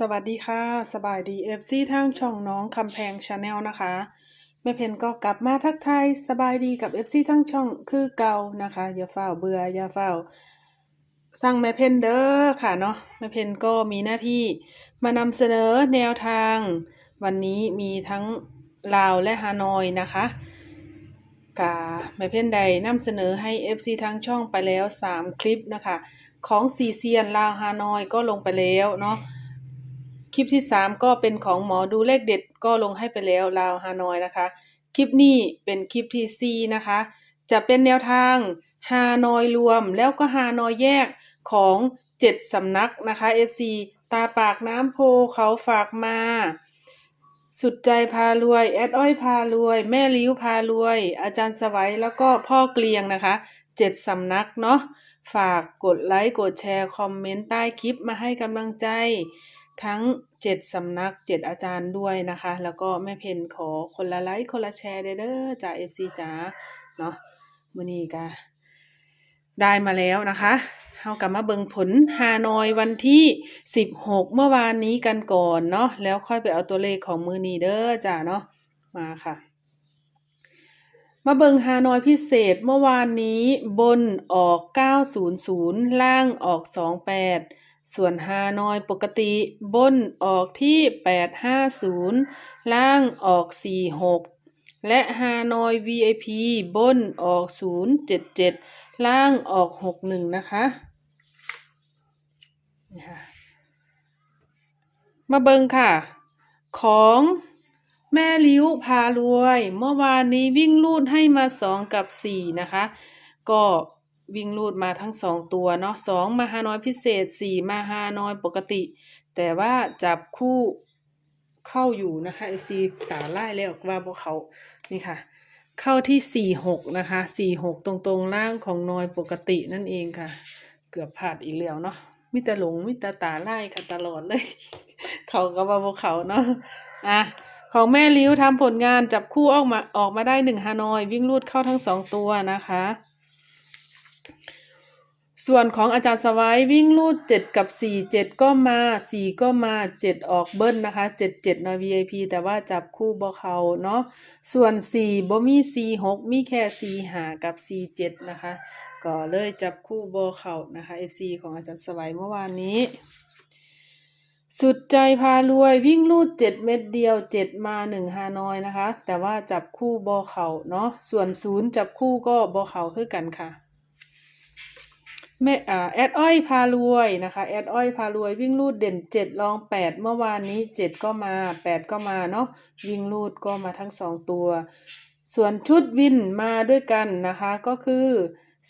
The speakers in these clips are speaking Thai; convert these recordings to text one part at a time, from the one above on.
สวัสดีค่ะ สบายดีเอฟซีทางช่องน้องคำแพงชาแนลนะคะแม่เพนก็กลับมาทักทายสบายดีกับเอฟซีทั้งช่องคือเก่านะคะ อย่าเฝ้าเบื่ออย่าเฝ้า สั่งแม่เพนเด้อค่ะเนาะแม่เพนก็มีหน้าที่มานำเสนอแนวทาง วันนี้มีทั้งลาวและฮานอยนะคะกาแม่เพนใดนำเสนอให้ FC ทางช่องไปแล้ว 3 คลิปนะคะ ของซีเซียนลาวฮานอยก็ลงไปแล้วเนาะ คลิปที่สามก็เป็นของหมอดูเลขเด็ดก็ลงให้ไปแล้วลาวฮานอยนะคะ คลิปนี้เป็นคลิปที่สี่นะคะ จะเป็นแนวทางฮานอยรวมแล้วก็ฮานอยแยกของเจ็ดสำนักนะคะ FC ตาปากน้ำโพเขาฝากมา สุดใจพารวย แอดอ้อยพารวย แม่ลิ้วพารวย อาจารย์สวัยแล้วก็พ่อเกลียงนะคะเจ็ดสำนักเนาะฝากกดไลค์กดแชร์คอมเมนต์ใต้คลิปมาให้กำลังใจ ทั้งเจ็ดสำนักเจ็ดอาจารย์ด้วยนะคะ แล้วก็แม่เพนขอคนละไลค์คนละแชร์เด้อจ่าเอฟซีจ๋าเนาะมือนี้ก็ได้มาแล้วนะคะเฮากลับมาเบิ่งผลฮานอยวันที่16เมื่อวานนี้กันก่อนเนาะแล้วค่อยไปเอาตัวเลขของมือนี้เด้อจ้าเนาะมาค่ะ มาเบิงฮานอยพิเศษเมื่อวานนี้บนออก 900 ล่างออก 28 ส่วนฮานอยปกติบนออกที่ 850 ล่างออก 46 และฮานอย VIP บนออก 077 ล่างออก 61 นะคะนี่ค่ะมาเบิงค่ะ ของแม่ลิ้วพารวย เมื่อวานนี้วิ่งลูดให้มาสองกับสี่นะคะ ก็ วิ่งลูดมาทั้งสองตัวเนาะสองมาฮานอยพิเศษสี่มาฮานอยปกติ แต่ว่าจับคู่เข้าอยู่นะคะ FC ตาไล่แล้วว่าพวกเขานี่ค่ะ เข้าที่สี่หกนะคะสี่หกตรงๆล่างของนอยปกตินั่นเองค่ะ เกือบพลาดอีกแล้วเนาะมิต่หลงมิต่ตาไล่ค่ะตลอดเลย เขาก็ว่าพวกเขาเนาะอะของแม่ลิ้วทำผลงานจับคู่ออกมาออกมาได้หนึ่งฮานอย วิ่งลูดเข้าทั้งสองตัวนะคะ ส่วนของอาจารย์สวัยวิ่งลูดเจ็ดกับสี่เจ็ดก็มาสี่ก็มาเจ็ดออกเบิ้ลนะคะเจ็ดเจ็ดนอย VIP แต่ว่าจับคู่บ่เขาเนาะส่วนสี่บ่มีสี่หกมีแค่สี่หากับสี่เจ็ดนะคะ ก็เลยจับคู่บ่เขานะคะ FC ของอาจารย์สวัยเมื่อวานนี้ สุดใจพารวยวิ่งลูดเจ็ดเม็ดเดียวเจ็ดมาหนึ่งฮานอยนะคะ แต่ว่าจับคู่บอเข่าเนาะส่วนศูนย์จับคู่ก็บอเข่าคือกันค่ะ แม่อ่าแอดอ้อยพารวยนะคะ แอดอ้อยพารวยวิ่งลูดเด่นเจ็ดรองแปดเมื่อวานนี้เจ็ดก็มาแปดก็มาเนาะวิ่งลูดก็มาทั้งสองตัว ส่วนชุดวินมาด้วยกันนะคะก็คือ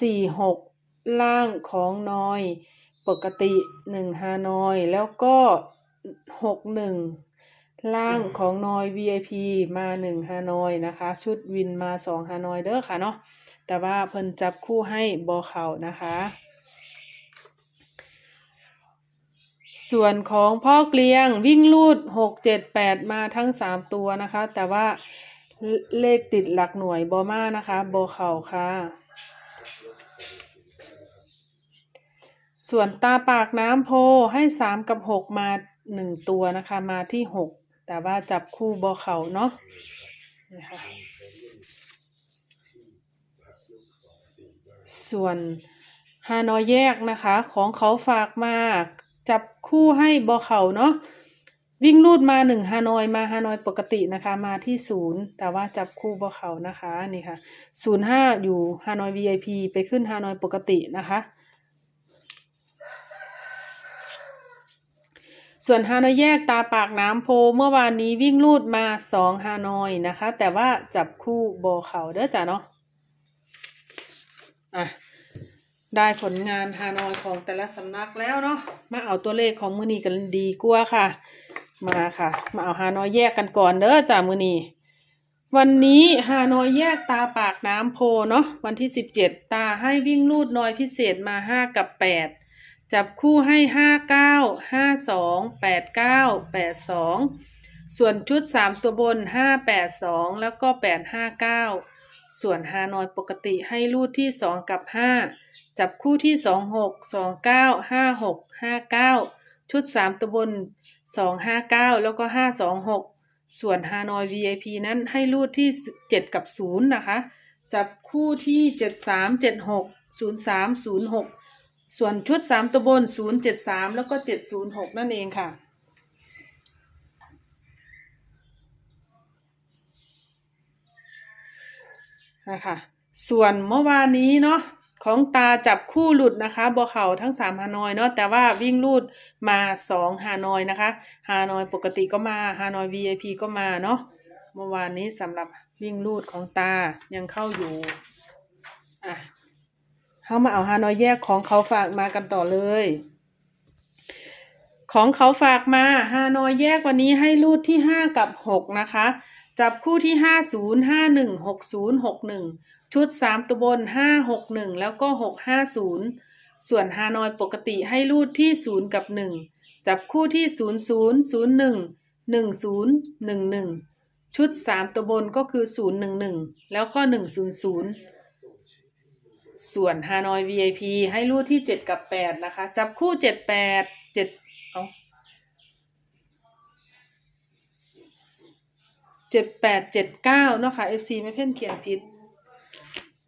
สี่หกล่างของนอยปกติหนึ่งฮานอย แล้วก็หกหนึ่งล่างของนอย VIP มาหนึ่งฮานอยนะคะ ชุดวินมาสองฮานอยเด้อค่ะเนาะแต่ว่าเพิ่นจับคู่ให้บอเขานะคะ ส่วนของพ่อเกลียงวิ่งลูดหกเจ็ดแปดมาทั้งสามตัวนะคะ แต่ว่าเลขติดหลักหน่วยบอมานะคะบอเข่าค่ะ ส่วนตาปากน้ำโพให้สามกับหกมาหนึ่งตัวนะคะ มาที่หกแต่ว่าจับคู่บอเข่าเนาะนี่ค่ะส่วนฮานอยแยกนะคะ ของเขาฝากมา จับคู่ให้บอเขาเนาะวิ่งลูดมาหนึ่งฮานอยมาฮานอยปกตินะคะ มาที่ศูนย์แต่ว่าจับคู่บอเขานะคะนี่ค่ะศูนย์ห้าอยู่ฮานอย VIP ไปขึ้นฮานอยปกตินะคะ ส่วนฮานอยแยกตาปากน้ำโพเมื่อวานนี้วิ่งลูดมาสองฮานอยนะคะ แต่ว่าจับคู่โบเขาเด้อจ้ะเนาะอะ ได้ผลงานฮานอยของแต่ละสำนักแล้วเนาะมาเอาตัวเลขของมือนีกันดีกว่าค่ะ มาค่ะ มาเอาฮานอยแยกกันก่อนเด้อจ้ะมือนีวันนี้ฮานอยแยกตาปากน้ำโพเนาะวันที่สิบเจ็ดตาให้วิ่งลูดน้อยพิเศษมาห้ากับแปดจับคู่ให้ห้าเก้าห้าสองแปดเก้าแปดสองส่วนชุดสามตัวบนห้าแปดสองแล้วก็แปดห้าเก้าส่วนฮานอยปกติให้รูดที่สองกับห้า จับคู่ที่สองหกสองเก้าห้าหกห้าเก้าชุดสามตัวบนสองห้าเก้าแล้วก็ห้าสองหกส่วนฮานอย VIP นั้นให้รูดที่เจ็ดกับศูนย์นะคะ จับคู่ที่เจ็ดสามเจ็ดหกศูนย์สามศูนย์หกส่วนชุดสามตัวบนศูนย์เจ็ดสามแล้วก็เจ็ดศูนย์หกนั่นเองค่ะนะคะส่วนเมื่อวานนี้เนาะ ของตาจับคู่หลุดนะคะบอเข่าทั้งสามฮานอยเนาะแต่ว่าวิ่งลูดมาสองฮานอยนะคะฮานอยปกติก็มาฮานอย VIP ก็มาเนาะเมื่อวานนี้สำหรับวิ่งลูดของตายังเข้าอยู่อะเข้ามาเอาฮานอยแยกของเขาฝากมากันต่อเลย ของเขาฝากมาฮานอยแยกวันนี้ให้รูดที่ห้ากับหกนะคะ จับคู่ที่ห้าศูนย์ห้าหนึ่งหกศูนย์หกหนึ่งชุดสามตัวบนห้าหกหนึ่งแล้วก็หกห้าศูนย์ส่วนฮานอยปกติให้รูดที่ศูนย์กับหนึ่งจับคู่ที่ศูนย์ศูนย์ศูนย์หนึ่งหนึ่งศูนย์หนึ่งหนึ่งชุดสามตัวบนก็คือศูนย์หนึ่งหนึ่งแล้วก็หนึ่งศูนย์ศูนย์ส่วนฮานอย VIP ให้รูดที่เจ็ดกับแปดนะคะ จับคู่เจ็ดแปดเจ็ดเอา เจ็ดแปดเจ็ดเก้าเนาะค่ะ FC ไม่เพ่นเขียนผิด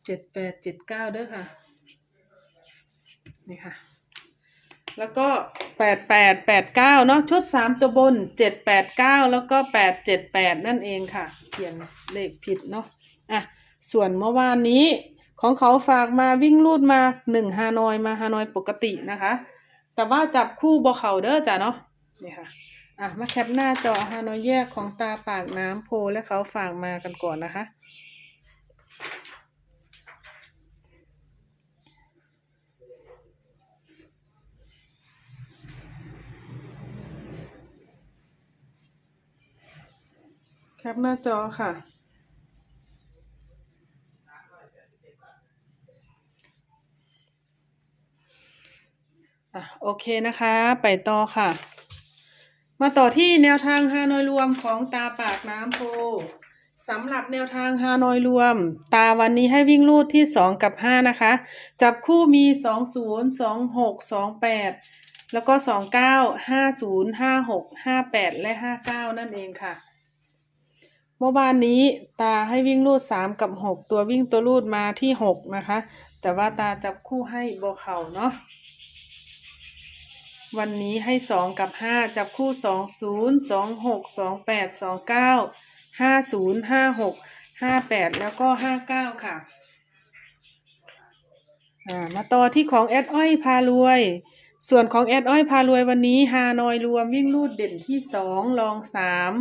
เจ็ดแปดเจ็ดเก้าเด้อค่ะ นี่ค่ะ แล้วก็แปดแปดแปดเก้าเนาะชุดสามตัวบนเจ็ดแปดเก้าแล้วก็แปดเจ็ดแปดนั่นเองค่ะ เขียนเลขผิดเนาะอะส่วนเมื่อวานนี้ของเขาฝากมาวิ่งรูดมาหนึ่งฮานอยมาฮานอยปกตินะคะ แต่ว่าจับคู่บอเขาเด้อจ้ะเนาะนี่ค่ะ อะมาแคปหน้าจอฮานอยแยกของตาปากน้ำโพและเขาฝากมากันก่อนนะคะ แคปหน้าจอค่ะอะ โอเคนะคะ ไปต่อค่ะ มาต่อที่แนวทางฮานอยรวมของตาปากน้ำโพสำหรับแนวทางฮานอยรวม ตาวันนี้ให้วิ่งลูดที่ 2 กับ 5 นะคะ จับคู่มี 2 0 2 6 2 8 แล้วก็ 2 9 5 0 5 6 5 8 และ 59 นั่นเองค่ะ เมื่อวานนี้ตาให้วิ่งลูด 3 กับ 6 ตัววิ่งตัวลูดมาที่ 6 นะคะ แต่ว่าตาจับคู่ให้โบเข่าเนาะ วันนี้ให้สองกับห้าจับคู่สองศูนย์สองหกสองแปดสองเก้าห้าศูนย์ห้าหกห้าแปดแล้วก็ห้าเก้าค่ะมาต่อที่ของแอดอ้อยพารวย ส่วนของแอดอ้อยพารวยวันนี้ฮานอยรวมวิ่งลูดเด่นที่สองรองสาม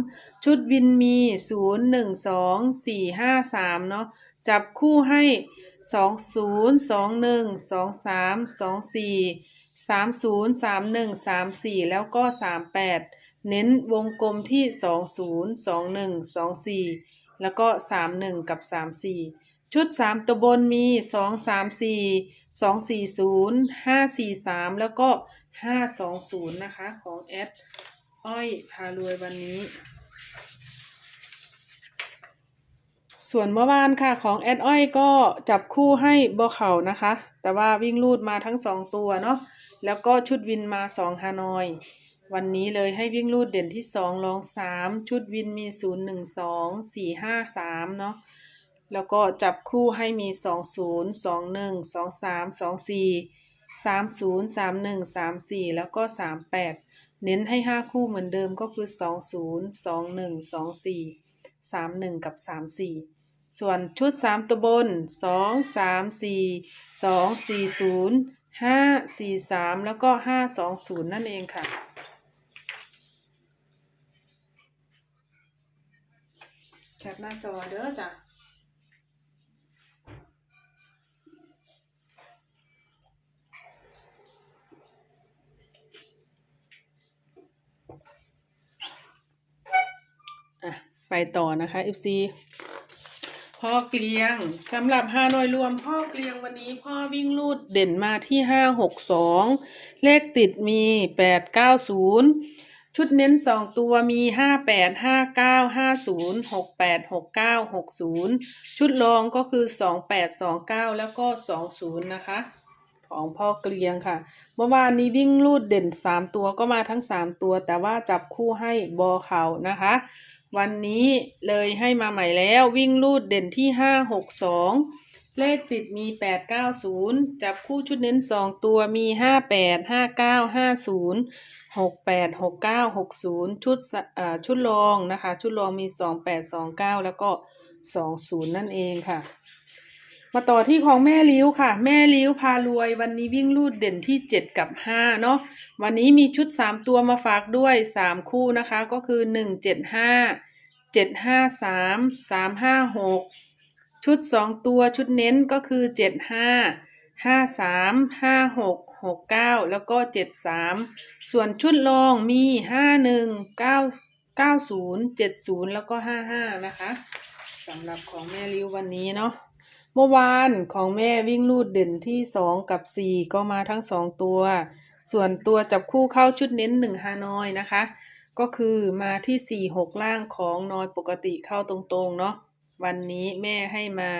ชุดวินมีศูนย์หนึ่งสองสี่ห้าสามเนาะจับคู่ให้สองศูนย์สองหนึ่งสองสามสองสี่ สามศูนย์สามหนึ่งสามสี่แล้วก็สามแปดเน้นวงกลมที่สองศูนย์สองหนึ่งสองสี่แล้วก็สามหนึ่งกับสามสี่ชุดสามตัวบนมีสองสามสี่สองสี่ศูนย์ห้าสี่สามแล้วก็ห้าสองศูนย์นะคะ ของแอดอ้อยพารวยวันนี้ ส่วนเมื่อวานค่ะของแอดอ้อยก็จับคู่ให้บอเข่านะคะ แต่ว่าวิ่งลูดมาทั้งสองตัวเนาะ แล้วก็ชุดวินมาสองฮานอย วันนี้เลยให้วิ่งลูดเด่นที่สองรองสามชุดวินมีศูนย์หนึ่งสองสี่ห้าสามเนาะแล้วก็จับคู่ให้มีสองศูนย์สองหนึ่งสองสามสองสี่สามศูนย์สามหนึ่งสามสี่แล้วก็สามแปดเน้นให้ห้าคู่เหมือนเดิมก็คือสองศูนย์สองหนึ่งสองสี่สามหนึ่งกับสามสี่ส่วนชุดสามตัวบนสองสามสี่สองสี่ศูนย์ ห้าสี่สามแล้วก็ห้าสองศูนย์นั่นเองค่ะ แคปหน้าจอเด้อจ้ะอะไปต่อนะคะ FC พ่อเกลียงสำหรับฮานอยรวมพ่อเกลียงวันนี้พ่อวิ่งลูดเด่นมาที่ห้าหกสองเลขติดมีแปดเก้าศูนย์ชุดเน้นสองตัวมีห้าแปดห้าเก้าห้าศูนย์หกแปดหกเก้าหกศูนย์ชุดรองก็คือสองแปดสองเก้าแล้วก็สองศูนย์นะคะ ของพ่อเกลียงค่ะ เมื่อวานนี้วิ่งลูดเด่นสามตัวก็มาทั้งสามตัว แต่ว่าจับคู่ให้บอเขานะคะ วันนี้เลยให้มาใหม่แล้ววิ่งลูดเด่นที่ห้าหกสองเลขติดมีแปดเก้าศูนย์จับคู่ชุดเน้นสองตัวมีห้าแปดห้าเก้าห้าศูนย์หกแปดหกเก้าหกศูนย์ชุดอ่าชุดรองนะคะ ชุดรองมีสองแปดสองเก้าแล้วก็สองศูนย์นั่นเองค่ะ มาต่อที่ของแม่ลิ้วค่ะ แม่ลิ้วพารวย วันนี้วิ่งลูดเด่นที่เจ็ดกับห้าเนาะวันนี้มีชุดสามตัวมาฝากด้วยสามคู่นะคะ ก็คือหนึ่งเจ็ดห้าเจ็ดห้าสามสามห้าหกชุดสองตัวชุดเน้นก็คือเจ็ดห้าห้าสามห้าหกหกเก้าแล้วก็เจ็ดสามส่วนชุดรองมีห้าหนึ่งเก้าเก้าศูนย์เจ็ดศูนย์แล้วก็ห้าห้านะคะสำหรับของแม่ลิ้ววันนี้เนาะ มื่อวานของแม่วิ่งลูดเด่นที่สองกับสี่ก็มาทั้งสองตัว ส่วนตัวจับคู่เข้าชุดเน้นหนึ่งฮานอยนะคะ ก็คือมาที่สี่หกล่างของนอยปกติเข้าตรงๆเนาะวันนี้แม่ให้มา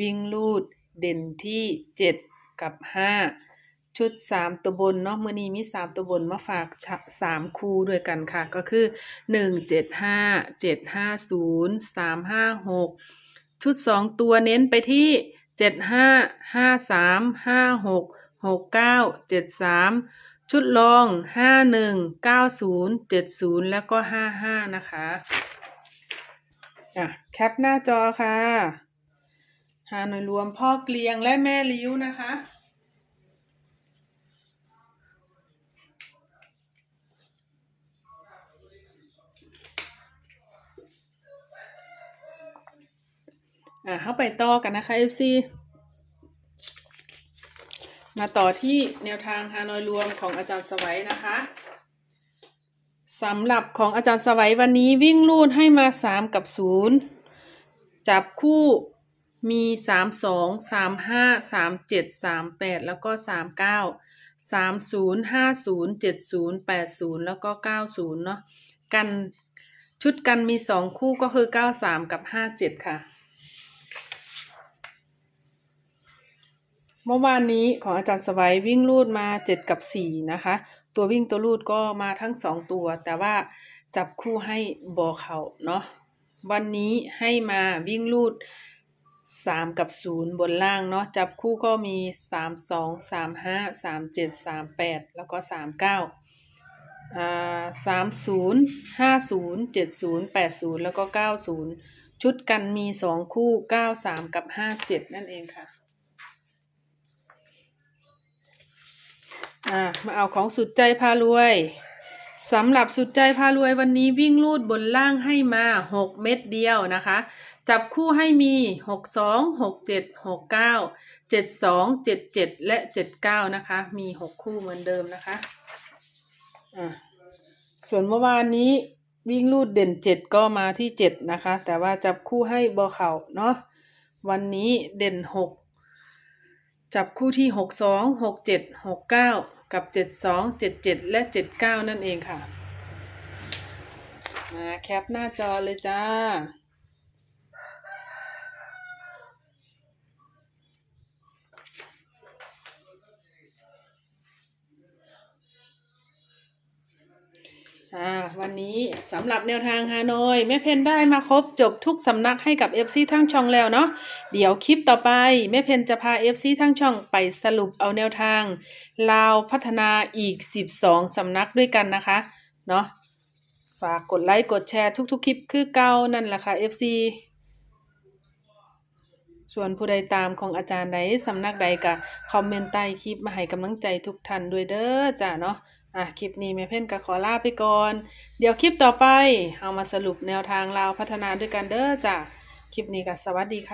วิ่งลูดเด่นที่เจ็ดกับห้าชุดสามตัวบนเนาะมื่อนี้มีสามตัวบนมาฝากสามคู่ด้วยกันค่ะ ก็คือหนึ่งเจ็ดห้าเจ็ดห้าศูนย์สามห้าหก ชุดสองตัวเน้นไปที่เจ็ดห้าห้าสามห้าหกหกเก้าเจ็ดสามชุดลองห้าหนึ่งเก้าศูนย์เจ็ดศูนย์แล้วก็ห้าห้านะคะอะแคปหน้าจอค่ะหาหน่วยรวมพ่อเกลียงและแม่ลิ้วนะคะ อะเข้าไปต่อกันนะคะ FC มาต่อที่แนวทางฮานอยรวมของอาจารย์สวัยนะคะสำหรับของอาจารย์สวัยวันนี้วิ่งลูดให้มาสามกับศูนย์จับคู่มีสามสองสามห้าสามเจ็ดสามแปดแล้วก็สามเก้าสามศูนย์ห้าศูนย์เจ็ดศูนย์แปดศูนย์แล้วก็เก้าศูนย์เนาะกันชุดกันมีสองคู่ก็คือเก้าสามกับห้าเจ็ดค่ะ เมื่อวานนี้ของอาจารย์สวัยวิ่งลูดมาเจ็ดกับสี่นะคะ ตัววิ่งตัวลูดก็มาทั้งสองตัว แต่ว่าจับคู่ให้บอเขาเนาะวันนี้ให้มาวิ่งลูดสามกับศูนย์บนล่างเนาะจับคู่ก็มีสามสองสามห้าสามเจ็ดสามแปดแล้วก็สามเก้าอ่าสามศูนย์ห้าศูนย์เจ็ดศูนย์แปดศูนย์แล้วก็เก้าศูนย์ชุดกันมีสองคู่เก้าสามกับห้าเจ็ดนั่นเองค่ะ อ่ามาเอาของสุดใจพารวยสำหรับสุดใจพารวยวันนี้วิ่งลูดบนล่างให้มาหกเม็ดเดียวนะคะ จับคู่ให้มีหกสองหกเจ็ดหกเก้าเจ็ดสองเจ็ดเจ็ดและเจ็ดเก้านะคะ มีหกคู่เหมือนเดิมนะคะอ่าส่วนเมื่อวานนี้วิ่งลูดเด่นเจ็ดก็มาที่เจ็ดนะคะ แต่ว่าจับคู่ให้บอเข่าเนาะวันนี้เด่นหก จับคู่ที่หกสองหกเจ็ดหกเก้ากับเจ็ดสองเจ็ดเจ็ดและเจ็ดเก้านั่นเองค่ะ มาแคปหน้าจอเลยจ้า อ่าวันนี้สำหรับแนวทางฮานอยแม่เพนได้มาครบจบทุกสำนักให้กับ FC ทั้งช่องแล้วเนาะเดี๋ยวคลิปต่อไปแม่เพนจะพา FC ทั้งช่องไปสรุปเอาแนวทาง ลาวพัฒนาอีก 12สำนักด้วยกันนะคะเนาะฝากกดไลค์กดแชร์ทุกๆ คลิปคือเก่านั่นแหละค่ะ FC ส่วนผู้ใดตามของอาจารย์ใดสำนักใดก็คอมเมนต์ใต้คลิปมาให้กำลังใจทุกท่านด้วยเด้อจ้าเนาะ อะคลิปนี้แม่เพ่นก็ขอลาไปก่อน เดี๋ยวคลิปต่อไปเอามาสรุปแนวทางเราพัฒนาด้วยกันเด้อจ้ะคลิปนี้ก็สวัสดีค่ะ